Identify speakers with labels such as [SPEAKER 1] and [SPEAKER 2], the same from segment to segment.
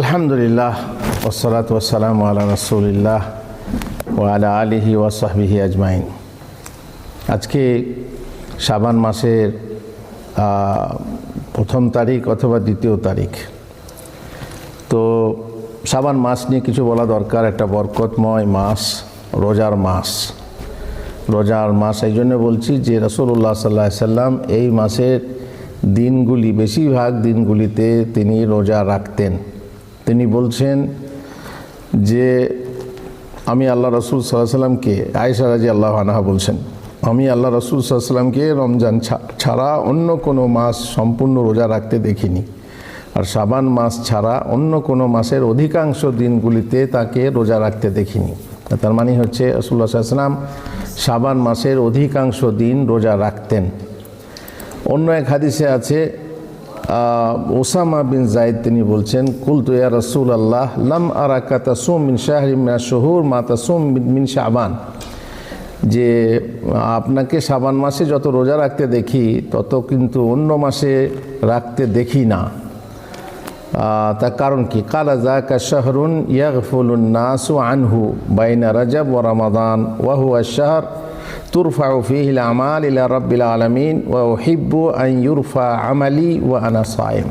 [SPEAKER 1] আলহামদুলিল্লাহ ওসলাত ওসালাম আলা রসুলিল্লাহ ও আলা আলিহি ওয়াসাহবিহি আজমাইন। আজকে সাবান মাসের প্রথম তারিখ অথবা দ্বিতীয় তারিখ। তো সাবান মাস নিয়ে কিছু বলা দরকার, একটা বরকতময় মাস, রোজার মাস। রোজার মাস, এই জন্য বলছি যে রসুল্লাহ সাল্লাহ সাল্লাম এই মাসের দিনগুলি, বেশিরভাগ দিনগুলিতে তিনি রোজা রাখতেন। তিনি বলছেন যে আমি আল্লাহ রসুল সাল্লাহ সাল্লামকে আয়েশা রাজি আল্লাহ আনাহা বলছেন, আমি আল্লাহ রসুল সাল্লামকে রমজান ছাড়া অন্য কোনো মাস সম্পূর্ণ রোজা রাখতে দেখিনি। আর সাবান মাস ছাড়া অন্য কোনো মাসের অধিকাংশ দিনগুলিতে তাকে রোজা রাখতে দেখিনি। তার মানে হচ্ছে রসুল্লাহ সাল্লাম সাবান মাসের অধিকাংশ দিন রোজা রাখতেন। অন্য এক হাদিসে আছে ওসামা বিন জাইদ তিনি বলছেন, কুলতু ইয়া রসুল আল্লাহ লাম আরাকা তাসুম মিন শাহরি মিনা শহুর, মা তাসুম মিন শাবান। যে আপনাকে সাবান মাসে যত রোজা রাখতে দেখি, তত কিন্তু অন্য মাসে রাখতে দেখি না। তার কারণ কি? কালা জাকা শাহরুন ইয়াগফুলুন নাসু আনহু বাইনা রাজাব ও রমাদান ওয়াহু আশাহর তুরফা ফিহিল আমাল ইলা রব্বিল আলমিন ওয়া হিব্বু আন ইউরফা আমালি সাইম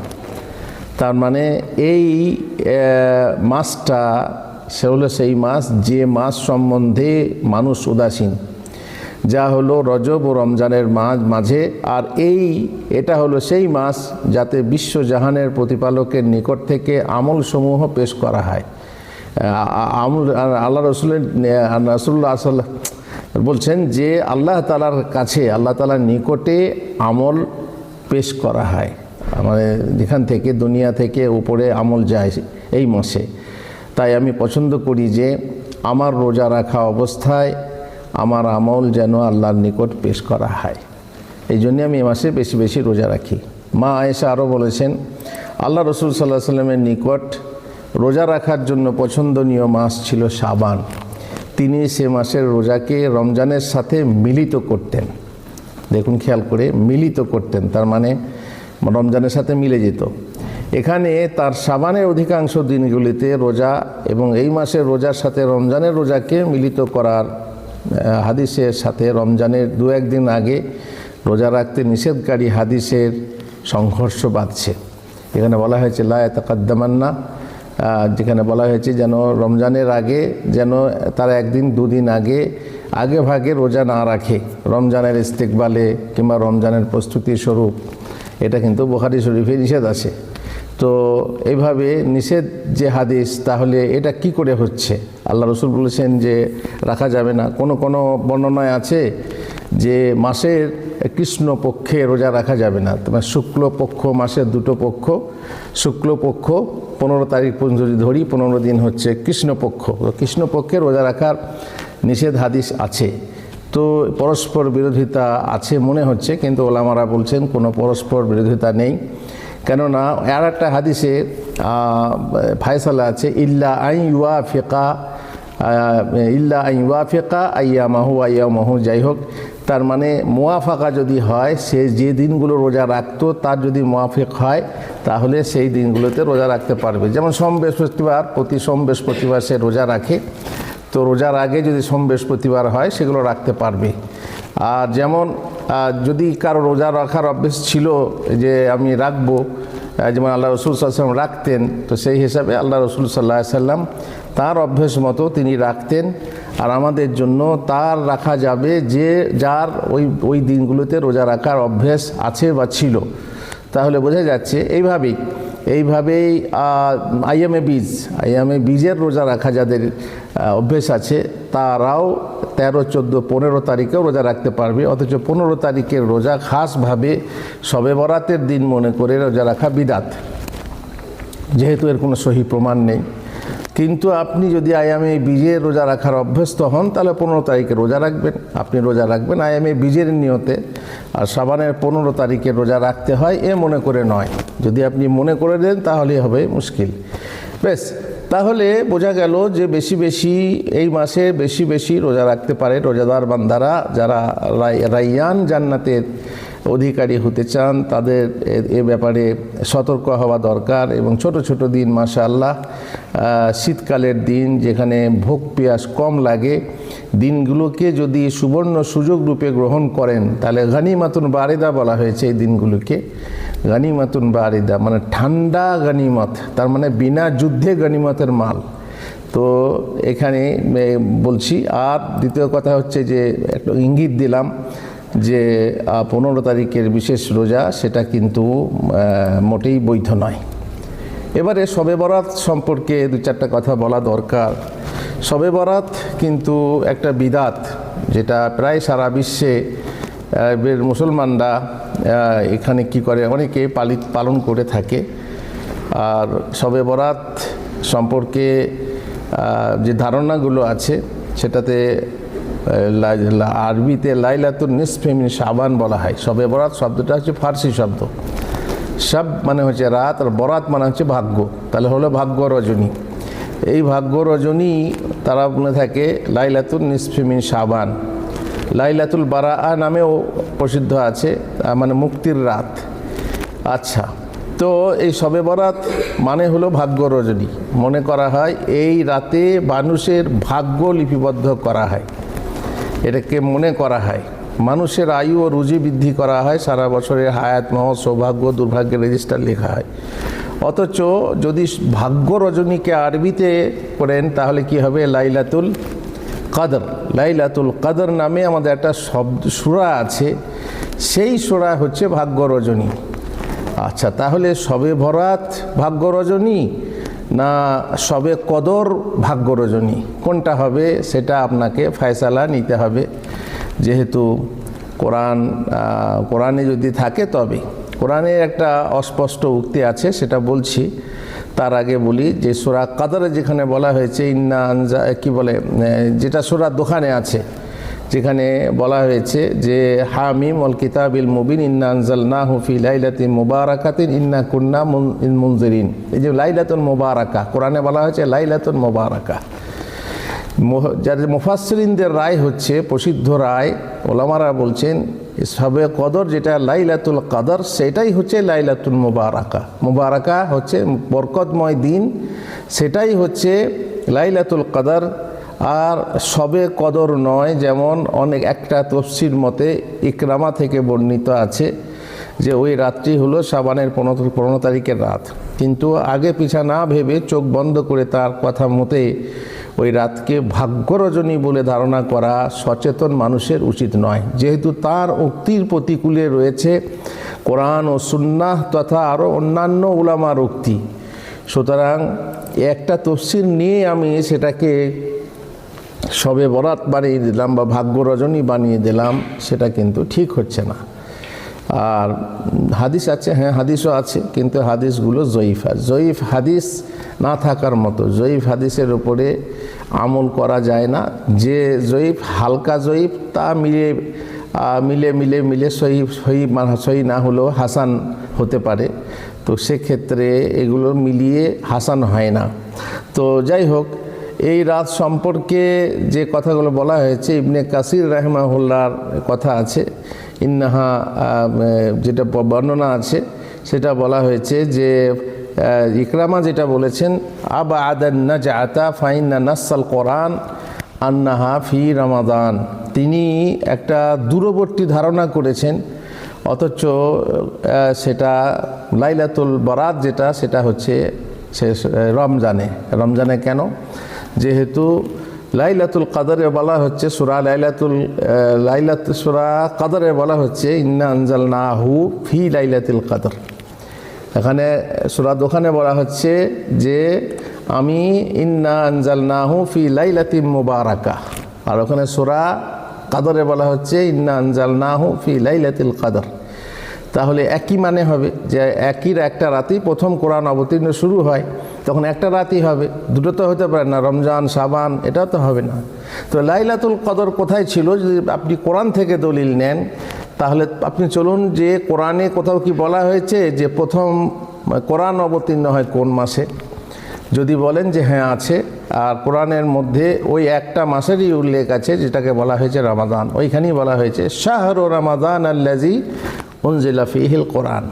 [SPEAKER 1] তার মানে এই মাসটা সে হলো সেই মাস যে মাস সম্বন্ধে মানুষ উদাসীন। যা হলো রজব ও রমজানের মাঝ, মাঝে, আর এই, এটা হলো সেই মাস যাতে বিশ্বজাহানের প্রতিপালকের নিকট থেকে আমলসমূহ পেশ করা হয়। আমল, আল্লাহ রসুলের রসুল্লাহ আসাল্লাহ বলছেন যে আল্লাহ তালার কাছে, আল্লাহ তালার নিকটে আমল পেশ করা হয়। মানে যেখান থেকে, দুনিয়া থেকে উপরে আমল যায় এই মাসে। তাই আমি পছন্দ করি যে আমার রোজা রাখা অবস্থায় আমার আমল যেন আল্লাহর নিকট পেশ করা হয়। এই জন্যে আমি এ মাসে বেশি বেশি রোজা রাখি। মা আয়েশা আরও বলেছেন, আল্লাহ রসুল সাল্লাহ সাল্লামের নিকট রোজা রাখার জন্য পছন্দনীয় মাস ছিল সাবান তিনি সে মাসের রোজাকে রমজানের সাথে মিলিত করতেন। দেখুন খেয়াল করে মিলিত করতেন তার মানে রমজানের সাথে মিলে যেত। এখানে তার সাবানের অধিকাংশ দিনগুলিতে রোজা এবং এই মাসের রোজার সাথে রমজানের রোজাকে মিলিত করার হাদিসের সাথে রমজানের দু একদিন আগে রোজা রাখতে নিষেধকারী হাদিসের সংঘর্ষ বাঁধছে। এখানে বলা হয়েছে লায় তাকাদ্দামান্না আহ, যেখানে বলা হয়েছে যেন রমজানের আগে, যেন তারা একদিন, দুদিন আগে আগে ভাগে রোজা না রাখে। রমজানের ইস্তেকবালে কিংবা রমজানের প্রস্তুতি স্বরূপ। এটা কিন্তু বোখারি শরীফে নিষেধ আছে। তো এইভাবে নিষেধ যে হাদিস, তাহলে এটা কি করে হচ্ছে? আল্লাহ রসুল বলেছেন যে রাখা যাবে না। কোনো কোনো বর্ণনায় আছে যে মাসের কৃষ্ণ পক্ষে রোজা রাখা যাবে না? তোমার শুক্ল পক্ষ মাসের দুটো পক্ষ শুক্ল পক্ষ পনেরো তারিখ পর্যন্ত যদি ধরি, পনেরো দিন হচ্ছে কৃষ্ণপক্ষ। তো কৃষ্ণপক্ষে রোজা রাখার নিষেধ হাদিস আছে। তো পরস্পর বিরোধিতা আছে মনে হচ্ছে, কিন্তু ওলামারা বলছেন কোনো পরস্পর বিরোধিতা নেই। কেননা আর একটা হাদিসে ফায়সালা আছে, ইল্লা আই ইউয়া ফেকা ইল্লা আই ইউয়া ফেকা আইয়া মাহু আইয়া মাহু যাই হোক। তার মানে মোয়াফাকা যদি হয়, সে যে দিনগুলো রোজা রাখতো, তার যদি মোয়াফেক হয়, তাহলে সেই দিনগুলোতে রোজা রাখতে পারবে। যেমন সোম বৃহস্পতিবার, প্রতি সোম বৃহস্পতিবার সে রোজা রাখে। তো রোজার আগে যদি সোম বৃহস্পতিবার হয়, সেগুলো রাখতে পারবে। আর যেমন যদি কারও রোজা রাখার অভ্যেস ছিল যে আমি রাখব যেমন আল্লাহ রসুল সাল্লাম রাখতেন, তো সেই হিসাবে আল্লাহ রসুল সাল্লাহ সাল্লাম তার অভ্যেস মতো তিনি রাখতেন। আর আমাদের জন্য তার রাখা যাবে যে যার ওই ওই দিনগুলোতে রোজা রাখার অভ্যেস আছে বা ছিল। তাহলে বোঝা যাচ্ছে, এইভাবেই এইভাবেই আইএমএ বীজ আইএমএ বীজের রোজা রাখা যাদের অভ্যেস আছে, তারাও তেরো, চোদ্দ, পনেরো তারিখেও রোজা রাখতে পারবে, অথচ পনেরো তারিখের রোজা খাসভাবে সবে বরাতের দিন মনে করে রোজা রাখা বিদাত। যেহেতু এর কোনো সহি প্রমাণ নেই। কিন্তু আপনি যদি আয়ামে বীজের রোজা রাখার অভ্যস্ত হন, তাহলে পনেরো তারিখে রোজা রাখবেন। আপনি রোজা রাখবেন আয়ামে বীজের নিয়তে। আর সাবানের পনেরো তারিখে রোজা রাখতে হয়, এ মনে করে নয়। যদি আপনি মনে করে দেন তাহলে হবে মুশকিল। বেশ, তাহলে বোঝা গেল যে বেশি বেশি এই মাসে বেশি বেশি রোজা রাখতে পারে রোজাদার বান্দারা যারা রাই- রাইয়ান জান্নাতের অধিকারী হতে চান, তাদের এ- এ ব্যাপারে সতর্ক হওয়া দরকার এবং ছোট ছোট দিন মাসা আল্লাহ শীতকালের দিন যেখানে ভোগ পেঁয়াজ কম লাগে দিনগুলোকে যদি সুবর্ণ সুযোগ রূপে গ্রহণ করেন, তাহলে গানিমাতুন বারিদা বলা হয়েছে এই দিনগুলোকে। গানিমাতুন বারিদা মানে ঠান্ডা গানিমত, তার মানে বিনা যুদ্ধে গানিমতের মাল। তো এখানে বলছি, আর দ্বিতীয় কথা হচ্ছে যে, একটা ইঙ্গিত দিলাম যে পনেরো তারিখের বিশেষ রোজা সেটা কিন্তু মোটেই বৈধ নয়। এবারে শবে বরাত সম্পর্কে দু চারটা কথা বলা দরকার। শবে বরাত কিন্তু একটা বিদাত, যেটা প্রায় সারা বিশ্বে মুসলমানরা এখানে কি করে, অনেকে পালিত পালন করে থাকে। আর শবে বরাত সম্পর্কে যে ধারণাগুলো আছে, সেটাতে আরবিতে লাইলাতুন নিসফেমিন সাবান বলা হয়। শবে বরাত শব্দটা হচ্ছে ফার্সি শব্দ। সব মানে হচ্ছে রাত, আর বরাত মানে হচ্ছে ভাগ্য। তাহলে হলো ভাগ্য রজনী। এই ভাগ্য রজনী তারা মনে থাকে লাইলাতুল নিসফিমিন সাবান লাইলাতুল বারা নামেও প্রসিদ্ধ আছে মানে মুক্তির রাত। আচ্ছা তো এই শবে বরাত মানে হলো ভাগ্য রজনী। মনে করা হয় এই রাতে মানুষের ভাগ্য লিপিবদ্ধ করা হয়। এটাকে মনে করা হয়। মানুষের আয়ু ও রুজি বৃদ্ধি করা হয়, সারা বছরের হায়াত মহ সৌভাগ্য, দুর্ভাগ্যের রেজিস্টার লেখা হয়। অথচ যদি ভাগ্য রজনীকে আরবিতে করেন তাহলে কি হবে? লাইলাতুল কাদর। লাইলাতুল কাদর নামে আমাদের একটা শব্দ, সুরা আছে। সেই সুরা হচ্ছে ভাগ্য রজনী আচ্ছা তাহলে সবে ভরাত ভাগ্য রজনী না সবে কদর ভাগ্য রজনী কোনটা হবে? সেটা আপনাকে ফয়সালা নিতে হবে। যেহেতু কোরআন কোরআনে যদি থাকে তবে। কোরআনে একটা অস্পষ্ট উক্তি আছে, সেটা বলছি। তার আগে বলি যে সোরা কাদারে যেখানে বলা হয়েছে, ইন্না আনজা, কি বলে যেটা সোরা দোকানে আছে, যেখানে বলা হয়েছে যে হামিম অল কিতাবিল মুবিন, ইন্না আনজাল না হুফি লাইলাতিন মুবারাকাতিন, ইন্না কুন্না মুন- মুনজিরিন। এই যে লাইলাতুন মুবারাকা, কোরআনে বলা হয়েছে লাইলাতুন মুবারাকা। যাদের মুফাসরিনদের রায় হচ্ছে, প্রসিদ্ধ রায়, ওলামারা বলছেন সবে কদর যেটা লাইলাতুল কদর, সেটাই হচ্ছে লাইলাতুল মুবারাকা। মুবারাকা হচ্ছে বরকতময় দিন, সেটাই হচ্ছে লাইলাতুল কদর। আর সবে কদর নয়, যেমন অনেক একটা তফসির মতে ইকরামা থেকে বর্ণিত আছে যে ওই রাত্রি হলো সাবানের পনেরো পনেরো তারিখের রাত। কিন্তু আগে পিছা না ভেবে চোখ বন্ধ করে তার কথা মতে ওই রাতকে ভাগ্যরজনী বলে ধারণা করা সচেতন মানুষের উচিত নয়। যেহেতু তার উক্তির প্রতিকূলে রয়েছে কোরআন ও সুন্নাহ তথা আরও অন্যান্য উলামার উক্তি। সুতরাং একটা তফসির নিয়ে আমি সেটাকে সবে বরাত বানিয়ে দিলাম বা ভাগ্য রজনী বানিয়ে দিলাম, সেটা কিন্তু ঠিক হচ্ছে না। আর হাদিস আছে হ্যাঁ হাদিসও আছে, কিন্তু হাদিসগুলো জয়ীফা জয়ীফ হাদিস না থাকার মতো, জয়ীফ হাদিসের উপরে আমল করা যায় না। যে জয়ীফ হালকা জয়ীফ, তা মিলে মিলে মিলে মিলে সহি সহি সহি না হলেও হাসান হতে পারে। তো সেক্ষেত্রে এগুলো মিলিয়ে হাসান হয় না। তো যাই হোক, এই রাত সম্পর্কে যে কথাগুলো বলা হয়েছে, ইবনে কাসির রাহমাহুল্লার কথা আছে ইন্নাহা যেটা বর্ণনা আছে, সেটা বলা হয়েছে যে ইকরামা যেটা বলেছেন আবা আদান্না জাতা ফাইন্না নাসাল কোরআন আন্নাহা ফি রামাদান। তিনি একটা দূরবর্তী ধারণা করেছেন, অথচ সেটা লাইলাতুল বরাত যেটা, সেটা হচ্ছে সে রমজানে। রমজানে কেন? যেহেতু লাইলাতুল কাদরে বলা হচ্ছে সুরা লাইলাতুল লাইলাত, সুরা কাদরে বলা হচ্ছে, ইন্না আনজাল নাহু ফি লাইলাতুল কাদর। এখানে সুরা দোকানে বলা হচ্ছে যে, আমি ইন্না আনজাল নাহু ফি লাইলাতি মুবারাকা। আর ওখানে সুরা কাদরে বলা হচ্ছে, ইন্না আনজাল নাহু ফি লাইলাতিল কাদর। তাহলে একই মানে হবে যে, একই একটা রাতেই প্রথম কোরআন অবতীর্ণ শুরু হয়। তখন একটা রাতই হবে। দুটো তো হতে পারে না, রমজান, সাবান, এটাও তো হবে না। তো লাইলাতুল কদর কোথায় ছিল? যদি আপনি কোরআন থেকে দলিল নেন, তাহলে আপনি চলুন যে কোরআনে কোথাও কি বলা হয়েছে যে প্রথম কোরআন অবতীর্ণ হয় কোন মাসে? যদি বলেন যে হ্যাঁ আছে। আর কোরআনের মধ্যে ওই একটা মাসেরই উল্লেখ আছে, যেটাকে বলা হয়েছে রামাদান। ওইখানেই বলা হয়েছে, শাহর ও রামাদান আল্লাজি উনজিলা ফিহিল কোরআন।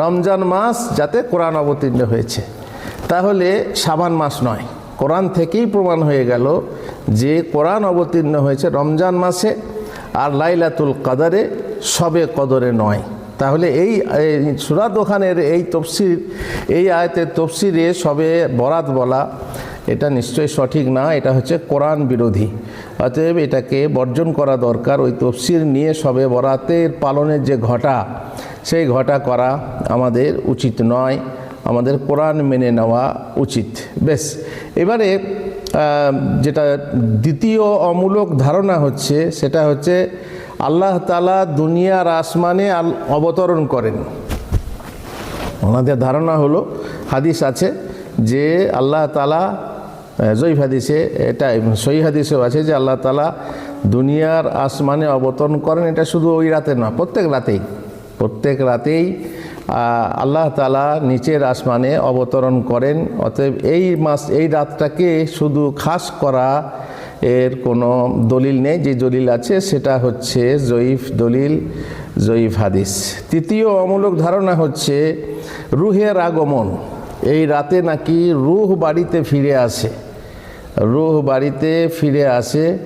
[SPEAKER 1] রমজান মাস যাতে কোরআন অবতীর্ণ হয়েছে। তাহলে সাবান মাস নয়। কোরআন থেকেই প্রমাণ হয়ে গেল যে কোরআন অবতীর্ণ হয়েছে রমজান মাসে আর লাইলাতুল কাদারে সবে কদরে নয়। তাহলে এই সুরাত ওখানের এই তফসির, এই আয়তের তফসিরে সবে বরাত বলা, এটা নিশ্চয়ই সঠিক না, এটা হচ্ছে কোরআন বিরোধী। অতএব এটাকে বর্জন করা দরকার, ওই তফসির নিয়ে সবে বরাতের পালনের যে ঘটা, সেই ঘটা করা আমাদের উচিত নয়। আমাদের কোরআন মেনে নেওয়া উচিত। বেশ, এবারে যেটা দ্বিতীয় অমূলক ধারণা হচ্ছে, সেটা হচ্ছে আল্লাহ তালা দুনিয়ার আসমানে অবতরণ করেন। ওনাদের ধারণা হলো, হাদিস আছে যে আল্লাহ তালা জয়ীফ হাদিসে এটা সই হাদিসেও আছে যে আল্লাহ তালা দুনিয়ার আসমানে অবতরণ করেন। এটা শুধু ওই রাতে না প্রত্যেক রাতেই প্রত্যেক রাতেই আল্লাহ তালা নিচের আসমানে অবতরণ করেন। অতএব এই মাস, এই রাতটাকে শুধু খাস করা এর কোনো দলিল নেই। যে দলিল আছে সেটা হচ্ছে জয়ীফ দলিল, জয়ীফ হাদিস। তৃতীয় অমূলক ধারণা হচ্ছে রুহের আগমন। এই রাতে নাকি রুহ বাড়িতে ফিরে আসে। রুহ বাড়িতে ফিরে আসে।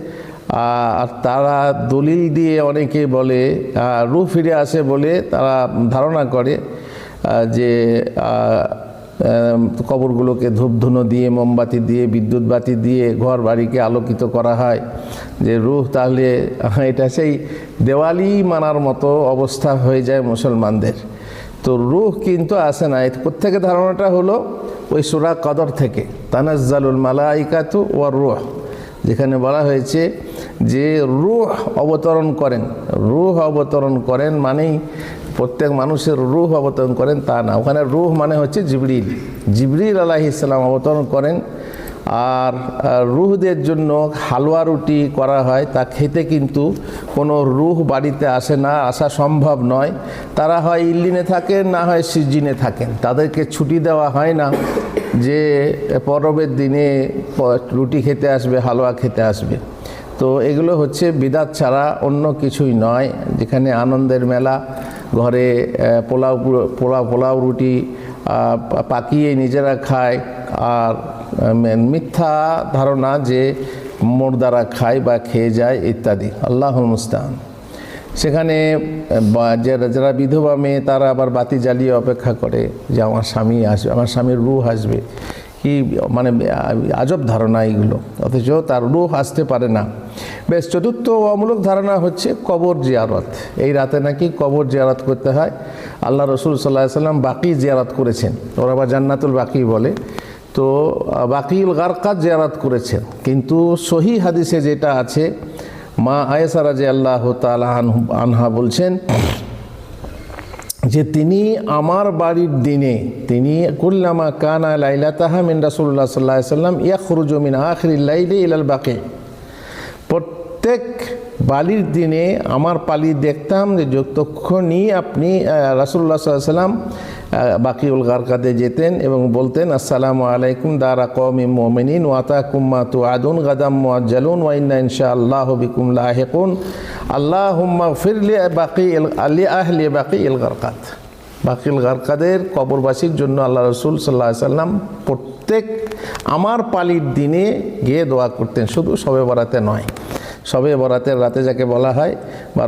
[SPEAKER 1] আর তারা দলিল দিয়ে অনেকে বলে রুহ ফিরে আসে বলে তারা ধারণা করে যে কবরগুলোকে ধূপধুনো দিয়ে, মোমবাতি দিয়ে বিদ্যুৎ বাতি দিয়ে ঘর বাড়িকে আলোকিত করা হয়। যে রুহ তাহলে এটা সেই দেওয়ালি মানার মতো অবস্থা হয়ে যায় মুসলমানদের। তো রুহ কিন্তু আসে না। প্রত্যেকে ধারণাটা হলো, ওই সুরা কদর থেকে, তানাজ্জালুল মালাইকাতু ও রুহ। যেখানে বলা হয়েছে যে রুহ অবতরণ করেন। রুহ অবতরণ করেন মানেই প্রত্যেক মানুষের রুহ অবতরণ করেন তা না। ওখানে রুহ মানে হচ্ছে জিবরিল। জিবরিল আলাহি ইসলাম অবতরণ করেন। আর রুহদের জন্য হালুয়া রুটি করা হয়, তা খেতে কিন্তু কোনো রুহ বাড়িতে আসে না, আসা সম্ভব নয়। তারা হয় ইল্লিনে থাকেন, না হয় সিজিনে থাকেন। তাদেরকে ছুটি দেওয়া হয় না যে পরবের দিনে রুটি খেতে আসবে, হালুয়া খেতে আসবে। তো এগুলো হচ্ছে বিদাত ছাড়া অন্য কিছুই নয়, যেখানে আনন্দের মেলা, ঘরে পোলাও পোলাও পোলাও রুটি পাকিয়ে নিজেরা খায়। আর মিথ্যা ধারণা যে মোরদারা খায় বা খেয়ে যায় ইত্যাদি। আল্লাহ মুস্তান সেখানে যারা বিধবা মেয়ে, তারা আবার বাতি জ্বালিয়ে অপেক্ষা করে যে আমার স্বামী আসবে, আমার স্বামীর রুহ আসবে। কি মানে আজব ধারণা এইগুলো। অথচ তার রুহ আসতে পারে না। বেশ, চতুর্থ অমূলক ধারণা হচ্ছে কবর জিয়ারত। এই রাতে নাকি কবর জিয়ারত করতে হয়। আল্লাহ রসুল সাল্লাহ সাল্লাম বাকি জিয়ারত করেছেন। ওরা আবার জান্নাতুল বাকি বলে। তো আহ, বাকিউল গারকাত জিয়ারত করেছেন। কিন্তু সহি হাদিসে যেটা আছে মা আয়েসা রাজে আল্লাহ তালা আনহা বলছেন যে তিনি আমার বাড়ির দিনে তিনি কুল্লামা কানা লাইলা তাহা মিন রাসুল্লাহ সাল্লাহ সাল্লাম ইয়া খরুজমিন লাইলে ইলাল বাকে। প্রত্যেক বালির দিনে আমার পালি দেখতাম যে যতক্ষণই আপনি রাসুল্লাহ সাল্লাম বাকিউল গারকাতে যেতেন এবং বলতেন, আসসালামু আলাইকুম দারা কৌমি মোমিনিন ওয়াতা কুম্মা তু আদুন গাদাম মুআজ্জালুন ওয়াইন্না ইনশা আল্লাহ বিকুম লাহেকুন। আল্লাহ হুম্মা ফিরলি বাকি আলি আহলি বাকি ইল গারকাত। বাকিল গারকাদের কবরবাসীর জন্য আল্লাহ রসুল সাল্লাহ সাল্লাম প্রত্যেক আমার পালির দিনে গিয়ে দোয়া করতেন, শুধু সবে বরাতে নয়। সবে বরাতের রাতে যাকে বলা হয় বা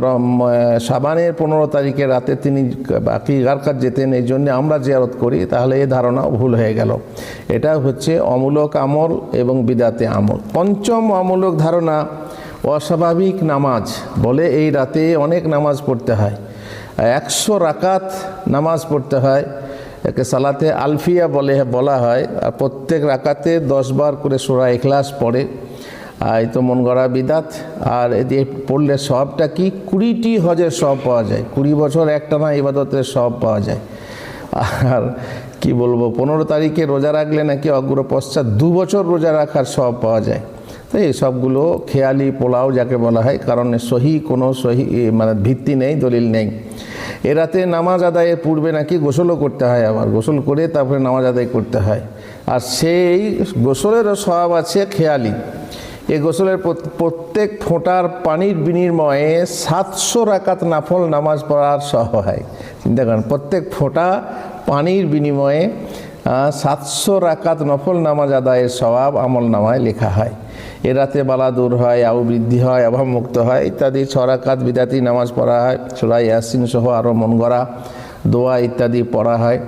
[SPEAKER 1] সাবানের পনেরো তারিখের রাতে তিনি বাকি গারকাত যেতেন, এই জন্য আমরা জিয়ারত করি, তাহলে এই ধারণা ভুল হয়ে গেল। এটা হচ্ছে অমূলক আমল এবং বিদাতে আমল। পঞ্চম অমূলক ধারণা, অস্বাভাবিক নামাজ। বলে এই রাতে অনেক নামাজ পড়তে হয়। একশো রাকাত নামাজ পড়তে হয়। একে সালাতে আলফিয়া বলে, বলা হয়। আর প্রত্যেক রাকাতে দশ বার করে সোরা এখলাস পড়ে। এই তো মন গড়া বিদাত। আর এতে পড়লে সবটা কি? কুড়িটি হজের সব পাওয়া যায়। কুড়ি বছর একটা না ইবাদতের সব পাওয়া যায়। আর কি বলব, পনেরো তারিখে রোজা রাখলে নাকি অগ্র পশ্চাৎ দু বছর রোজা রাখার সব পাওয়া যায়। তো এই সবগুলো খেয়ালি পোলাও যাকে বলা হয়, কারণ সহি কোনো সহি মানে ভিত্তি নেই, দলিল নেই। এ রাতে নামাজ আদায়ের পূর্বে নাকি গোসলও করতে হয় আবার। গোসল করে তারপরে নামাজ আদায় করতে হয়। আর সেই গোসলেরও স্বভাব আছে খেয়ালি। এই গোসলের প্রত্যেক ফোঁটার পানির বিনিময়ে সাতশো রাকাত নাফল নামাজ পড়ার সহায়। চিন্তা করেন, প্রত্যেক ফোঁটা পানির বিনিময়ে সাতশো রাকাত নফল নামাজ আদায়ের স্বভাব আমল নামায় লেখা হয়। এ রাতে বালা দূর হয় আউ বৃদ্ধি হয় অভাবমুক্ত হয়, ইত্যাদি। ছরাকাত বিদাতি নামাজ পড়া হয় সুরাই ইয়াসিন সহ আরও মন গড়া, দোয়া ইত্যাদি পড়া হয়।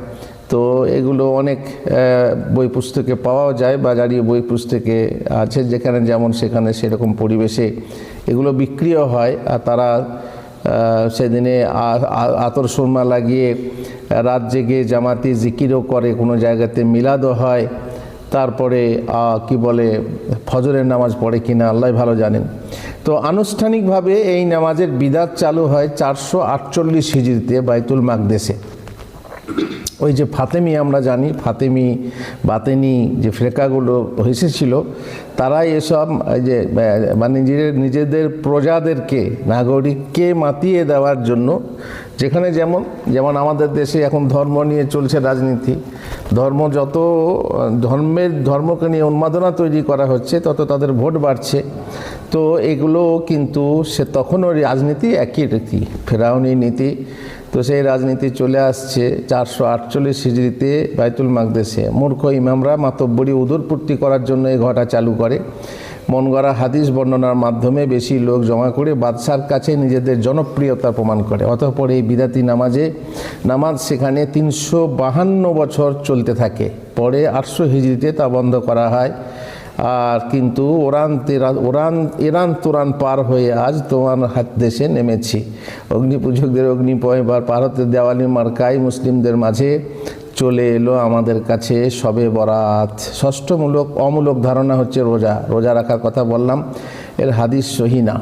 [SPEAKER 1] তো এগুলো অনেক বই পুস্তকে পাওয়াও যায় বাজারি বই পুস্তকে আছে যেখানে যেমন সেখানে সেরকম পরিবেশে এগুলো বিক্রিও হয় আর তারা সেদিনে আতর সুরমা লাগিয়ে রাত জেগে জামাতি জিকিরও করে, কোনো জায়গাতে মিলাদও হয়। তারপরে কি বলে, ফজরের নামাজ পড়ে কিনা আল্লাহ ভালো জানেন। তো আনুষ্ঠানিকভাবে এই নামাজের বিদাত চালু হয় চারশো আটচল্লিশ হিজড়িতে বাইতুল মাকদেশে। ওই যে ফাতেমি আমরা জানি, ফাতেমি, বাতেনি যে ফ্রেকাগুলো এসেছিল, তারাই এসব যে মানে নিজেদের নিজেদের প্রজাদেরকে, নাগরিককে মাতিয়ে দেওয়ার জন্য যেখানে যেমন যেমন আমাদের দেশে এখন ধর্ম নিয়ে চলছে রাজনীতি, ধর্ম যত, ধর্মের, ধর্মকে নিয়ে উন্মাদনা তৈরি করা হচ্ছে, তত তাদের ভোট বাড়ছে। তো এগুলো কিন্তু সে তখনও রাজনীতি একই রীতি, ফেরাউনি নীতি। তো সেই রাজনীতি চলে আসছে চারশো আটচল্লিশ হিজড়িতে বাইতুল মাকদেশে। মূর্খ ইমামরা মাতব্বরি উদরপূর্তি করার জন্য এই ঘটা চালু করে। মন গড়া হাদিস বর্ণনার মাধ্যমে বেশি লোক জমা করে বাদশার কাছে নিজেদের জনপ্রিয়তা প্রমাণ করে। অতঃপর এই বিদাতি নামাজে, নামাজ সেখানে তিনশো বাহান্ন বছর চলতে থাকে। পরে আটশো হিজড়িতে তা বন্ধ করা হয়। আর কিন্তু ওরান ওরান, ইরান তুরান পার হয়ে আজ তোমার হাত দেশে নেমেছি। অগ্নি পূজকদের অগ্নিপয় বা ভারতের দেওয়ালি মার্কাই মুসলিমদের মাঝে চলে এলো আমাদের কাছে সবে বরাত। ষষ্ঠমূলক অমূলক ধারণা হচ্ছে রোজা। রোজা রাখার কথা বললাম, এর হাদিস সহিনা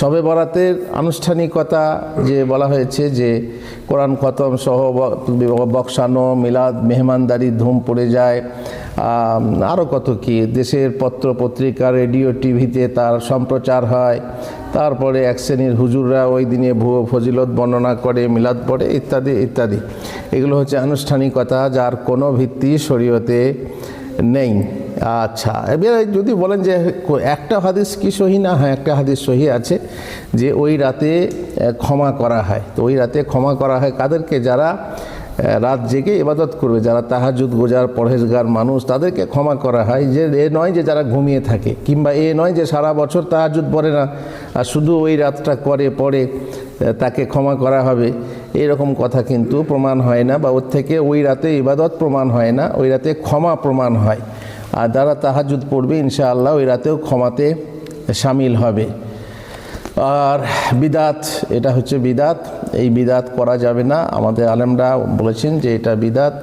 [SPEAKER 1] সবে বরাতের আনুষ্ঠানিকতা যে বলা হয়েছে যে কোরআন খতম সহ বক্সানো, মিলাদ, মেহমানদারি, ধুম পড়ে যায় আরও কত কি, দেশের পত্র পত্রিকা, রেডিও, টিভিতে তার সম্প্রচার হয় তারপরে এক শ্রেণির হুজুররা ওই দিনে ভুয়ো ফজিলত বর্ণনা করে, মিলাদ পড়ে, ইত্যাদি ইত্যাদি। এগুলো হচ্ছে আনুষ্ঠানিকতা যার কোনো ভিত্তি শরীয়তে নেই। আচ্ছা এবার যদি বলেন যে একটা হাদিস কি সহি না? হ্যাঁ একটা হাদিস সহি আছে যে ওই রাতে ক্ষমা করা হয়। তো ওই রাতে ক্ষমা করা হয় কাদেরকে? যারা রাত জেগে ইবাদত করবে। যারা তাহাজুদ গোজার পরহেজগার মানুষ, তাদেরকে ক্ষমা করা হয়। যে, এ নয় যে যারা ঘুমিয়ে থাকে, কিংবা এ নয় যে সারা বছর তাহাজুদ পড়ে না, আর শুধু ওই রাতটা করে, পড়ে তাকে ক্ষমা করা হবে এরকম কথা কিন্তু প্রমাণ হয় না, বা ওর থেকে ওই রাতে ইবাদত প্রমাণ হয় না, ওই রাতে ক্ষমা প্রমাণ হয়। আর যারা তাহাজুদ পড়বে, ইনশাআল্লাহ ওই রাতেও ক্ষমাতে সামিল হবে। আর বিদাত, এটা হচ্ছে বিদাত। এই বিদাত করা যাবে না। আমাদের আলেমরা বলেছেন যে এটা বিদাত।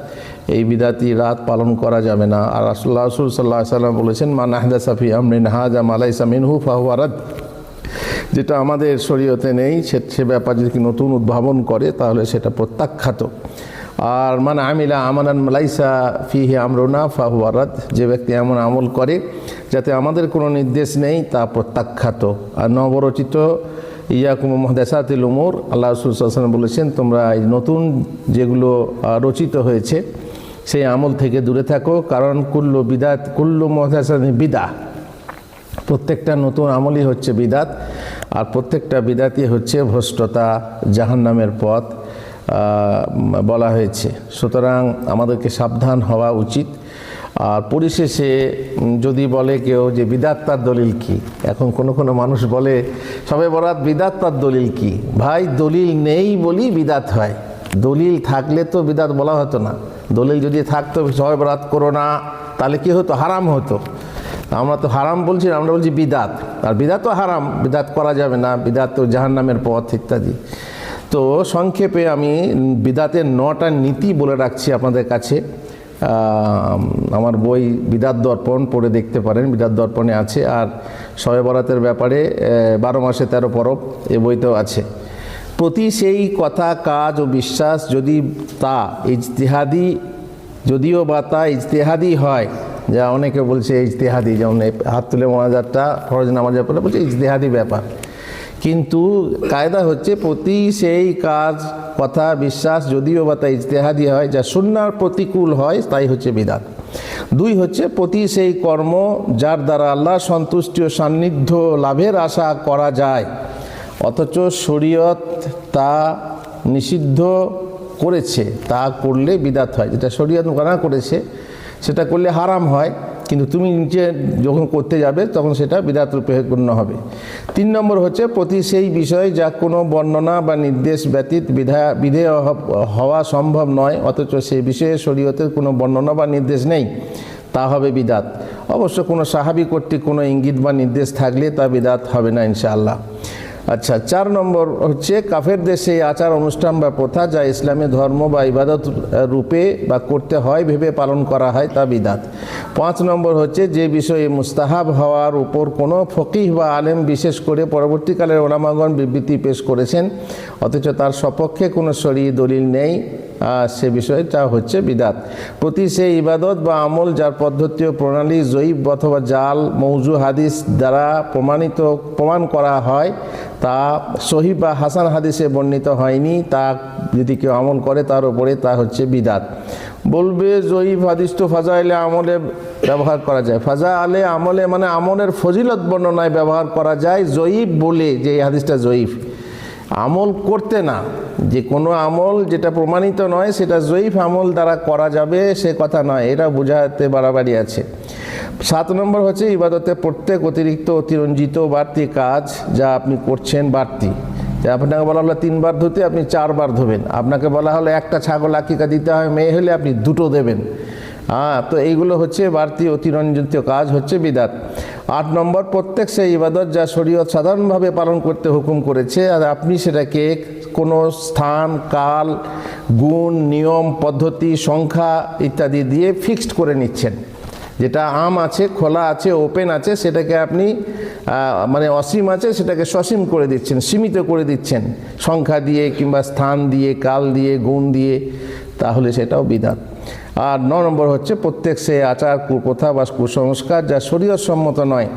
[SPEAKER 1] এই বিদাতি রাত পালন করা যাবে না। আর রাসুল্লাহ রসুল সাল্লাহ সাল্লাম বলেছেন মা নাহদা সাফি আমরিন হাজা মালাই সামিনহু ফাহুয়ারাদ যেটা আমাদের শরীয়তে নেই সে ব্যাপার যদি নতুন উদ্ভাবন করে, তাহলে সেটা প্রত্যাখ্যাত। আর মানে আমিলা আমানান মালাইসা ফিহে আমরোনা ফাহুয়ারাত যে ব্যক্তি এমন আমল করে যাতে আমাদের কোনো নির্দেশ নেই, তা প্রত্যাখ্যাত। আর নবরচিত ইয়াকুম মহদেসাতিল উমর, আল্লাহ রসুল বলেছেন, তোমরা এই নতুন যেগুলো রচিত হয়েছে, সেই আমল থেকে দূরে থাকো। কারণ কুল্লু বিদাত, কুল্লু মহদেসাত বিদা প্রত্যেকটা নতুন আমলই হচ্ছে বিদাত, আর প্রত্যেকটা বিদাতই হচ্ছে ভ্রষ্টতা, জাহান্নামের পথ। বলা হয়েছে। সুতরাং আমাদেরকে সাবধান হওয়া উচিত। আর পরিশেষে যদি বলে কেউ যে বিদাত তার দলিল কি? এখন কোনো কোনো মানুষ বলে, সবে বরাত বিদাত তার দলিল কি? ভাই, দলিল নেই বলি বিদাত হয়। দলিল থাকলে তো বিদাত বলা হতো না। দলিল যদি থাকতো, সবে বরাত করো না, তাহলে কী হতো? হারাম হতো। আমরা তো হারাম বলছি আমরা বলছি বিদাত। আর বিদাত তো হারাম। বিদাত করা যাবে না, বিদাত তো জাহান্নামের পথ ইত্যাদি। তো সংক্ষেপে আমি বিদাতের নটা নীতি বলে রাখছি আপনাদের কাছে। আমার বই বিদাত দর্পণ পড়ে দেখতে পারেন, বিদাত দর্পণে আছে। আর শবে বরাতের ব্যাপারে বারো মাসে তেরো পরব, এ বইতেও আছে। প্রতি সেই কথা, কাজ ও বিশ্বাস যদি তা ইজতেহাদি, যদিও বা তা ইজতেহাদি হয়, যা অনেকে বলছে ইজতেহাদি, যেমন হাত তুলে মোনাজারটা ফরজ নামাজের পরে বলছে ইজতেহাদি ব্যাপার। কিন্তু কায়দা হচ্ছে প্রতি সেই কাজ, কথা, বিশ্বাস যদিও বা তা ইজতেহাদি হয়, যা সুন্নার প্রতিকূল হয়, তাই হচ্ছে বিদাত। দুই হচ্ছে প্রতি সেই কর্ম যার দ্বারা আল্লাহ সন্তুষ্টি ও সান্নিধ্য লাভের আশা করা যায়। অথচ শরীয়ত তা নিষিদ্ধ করেছে, তা করলে বিদাত হয়। যেটা শরীয়ত মানা করেছে, সেটা করলে হারাম হয়। কিন্তু তুমি নিচে যখন করতে যাবে, তখন সেটা বিদাত রূপে গণ্য হবে। তিন নম্বর হচ্ছে, প্রতি সেই বিষয় যা কোনো বর্ণনা বা নির্দেশ ব্যতীত বিধা বিধেয় হওয়া সম্ভব নয়, অথচ সেই বিষয়ে শরীয়তের কোনো বর্ণনা বা নির্দেশ নেই, তা হবে বিদাত অবশ্য কোনো সাহাবি কর্তৃক কোনো ইঙ্গিত বা নির্দেশ থাকলে তা বিদাত হবে না, ইনশাআল্লাহ। আচ্ছা চার নম্বর হচ্ছে, কাফের দেশে আচার অনুষ্ঠান বা প্রথা যা ইসলামী ধর্ম বা ইবাদত রূপে বা করতে হয়, ভেবে পালন করা হয় তা বিদাত। পাঁচ নম্বর হচ্ছে, যে বিষয়ে মুস্তাহাব হওয়ার উপর কোনো ফকিহ বা আলেম বিশেষ করে পরবর্তীকালের ওলামাগণ বিবৃতি পেশ করেছেন, অথচ তার সপক্ষে কোনো শরীর দলিল নেই। সে তা হচ্ছে বিদাত। প্রতি সেই ইবাদত বা আমল যার পদ্ধতি ও প্রণালী, জয়ীব অথবা জাল, মৌজু হাদিস দ্বারা প্রমাণিত, প্রমাণ করা হয়, তা সহি বা হাসান হাদিসে বর্ণিত হয়নি। তা যদি কেউ আমল করে, তার উপরে তা হচ্ছে বিদাত। বলবে, জয়ীব হাদিস তো ফাজা আলে আমলে ব্যবহার করা যায়। ফাজা আলে আমলে মানে আমলের ফজিলত বর্ণনায় ব্যবহার করা যায়। জয়ীব বলে যে এই হাদিসটা জয়ীফ আমল করতে না, যে কোনো আমল যেটা প্রমাণিত নয়, সেটা জয়ীফ আমল দ্বারা করা যাবে, সে কথা নয়, এটা বোঝাতে বাড়াবাড়ি আছে। সাত নম্বর হচ্ছে ইবাদতে প্রত্যেক অতিরিক্ত অতিরঞ্জিত বাড়তি কাজ যা আপনি করছেন বাড়তি। আপনাকে বলা হলো তিনবার ধুতে আপনি চারবার ধোবেন। আপনাকে বলা হলো একটা ছাগল আকিকা দিতে হয়, মেয়ে হলে আপনি দুটো দেবেন। হ্যাঁ তো এইগুলো হচ্ছে বাড়তি অতিরঞ্জিত কাজ হচ্ছে বিদাত। আট নম্বর, প্রত্যেক সেই ইবাদত যা শরীয়ত সাধারণভাবে পালন করতে হুকুম করেছে, আর আপনি সেটাকে কোনো স্থান, কাল, গুণ, নিয়ম, পদ্ধতি, সংখ্যা ইত্যাদি দিয়ে ফিক্সড করে নিচ্ছেন। যেটা আম আছে, খোলা আছে, ওপেন আছে, সেটাকে আপনি মানে অসীম আছে, সেটাকে সসীম করে দিচ্ছেন, সীমিত করে দিচ্ছেন। সংখ্যা দিয়ে কিংবা স্থান দিয়ে, কাল দিয়ে, গুণ দিয়ে, তাহলে সেটাও বিধাত। আর ন নম্বর হচ্ছে, প্রত্যেক সে আচার, কুপ্রথা বা কুসংস্কার যা সম্মত নয়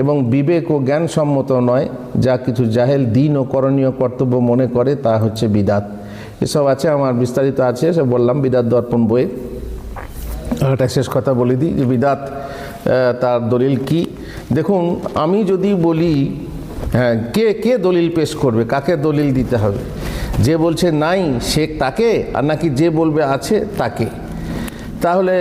[SPEAKER 1] এবং বিবেক ও জ্ঞান সম্মত নয়, যা কিছু জাহেল, দিন ও করণীয় কর্তব্য মনে করে, তা হচ্ছে বিদাত। এসব আছে, আমার বিস্তারিত আছে, সে বললাম, বিদাত দর্পণ বইয়ে। একটা শেষ কথা বলে দিই, যে বিদাত তার দলিল কি? দেখুন, আমি যদি বলি হ্যাঁ কে কে দলিল পেশ করবে, কাকে দলিল দিতে হবে? যে বলছে নাই, সে তাকে, আর নাকি যে বলবে আছে, তাকে। তাহলে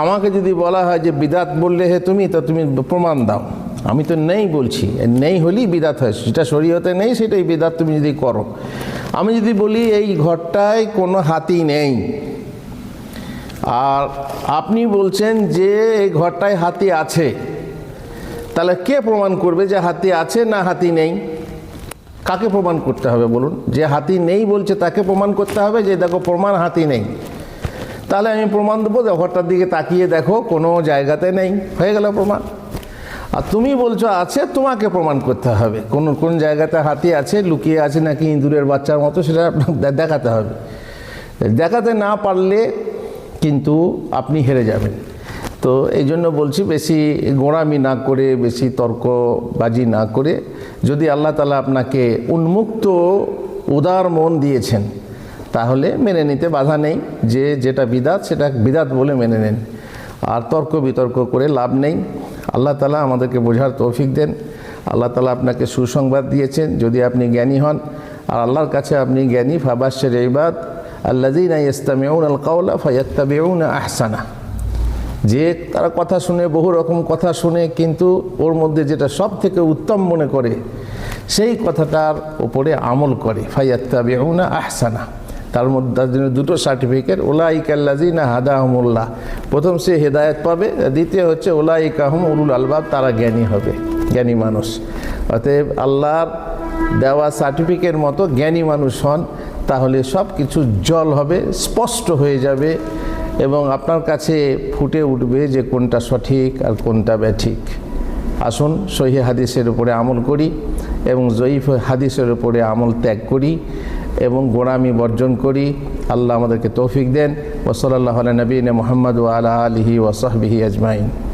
[SPEAKER 1] আমাকে যদি বলা হয় যে বিদাত বললে হে তুমি, তো তুমি প্রমাণ দাও। আমি তো নেই বলছি নেই হলেই বিদাত হয় যেটা শরীয়তে নেই, সেটাই বিদাত তুমি যদি করো। আমি যদি বলি এই ঘরটায় কোনো হাতি নেই, আর আপনি বলছেন যে এই ঘরটায় হাতি আছে, তাহলে কে প্রমাণ করবে যে হাতি আছে না হাতি নেই? কাকে প্রমাণ করতে হবে বলুন? যে হাতি নেই বলছে তাকে প্রমাণ করতে হবে যে দেখো প্রমাণ হাতি নেই। তাহলে আমি প্রমাণ দেবো যে ঘরটার দিকে তাকিয়ে দেখো, কোনো জায়গাতে নেই। হয়ে গেল প্রমাণ। আর তুমি বলছো, আছে, তোমাকে প্রমাণ করতে হবে। কোন কোন জায়গাতে হাতি আছে, লুকিয়ে আছে নাকি ইঁদুরের বাচ্চার মতো, সেটা আপনার দেখাতে হবে। দেখাতে না পারলে কিন্তু আপনি হেরে যাবেন। তো এই জন্য বলছি, বেশি গোড়ামি না করে, বেশি তর্কবাজি না করে, যদি আল্লাহ তালা আপনাকে উন্মুক্ত উদার মন দিয়েছেন তাহলে মেনে নিতে বাধা নেই। যে যেটা বিদাত, সেটা বিদাত বলে মেনে নেন। আর তর্ক বিতর্ক করে লাভ নেই। আল্লাহ তালা আমাদেরকে বোঝার তৌফিক দেন। আল্লাহ তালা আপনাকে সুসংবাদ দিয়েছেন যদি আপনি জ্ঞানী হন। আর আল্লাহর কাছে আপনি জ্ঞানী ফাবাসের ইবাদ। আল্লাদিন ইস্তামিউন আল কাউলা ফায়াত্তাবিউন আহসানা। যে তারা কথা শুনে, বহু রকম কথা শুনে, কিন্তু ওর মধ্যে যেটা সব থেকে উত্তম মনে করে, সেই কথাটার ওপরে আমল করে। ফাইয়াত্তাবিউনা আহসানা। তার মধ্যে তার জন্য দুটো সার্টিফিকেট ওলাইকাল্লাজিনা হাদাহমুল্লাহ। প্রথম সে হেদায়ত পাবে, দ্বিতীয় হচ্ছে ওলা ওলাইকাহম উলুল আলবাব, তারা জ্ঞানী হবে, জ্ঞানী মানুষ। অতএব আল্লাহর দেওয়া সার্টিফিকেট মতো জ্ঞানী মানুষ হন, তাহলে সব কিছু জল হবে, স্পষ্ট হয়ে যাবে এবং আপনার কাছে ফুটে উঠবে যে কোনটা সঠিক আর কোনটা ব্যাঠিক। আসুন, সহি হাদিসের উপরে আমল করি এবং জয়ীফ হাদিসের উপরে আমল ত্যাগ করি। এবং গোড়ামি বর্জন করি। আল্লাহ আমাদেরকে তৌফিক দেন। ওসলাল্লাহ নবীন মোহাম্মদ আলা আলহি ওসহবিহি আজমাইন।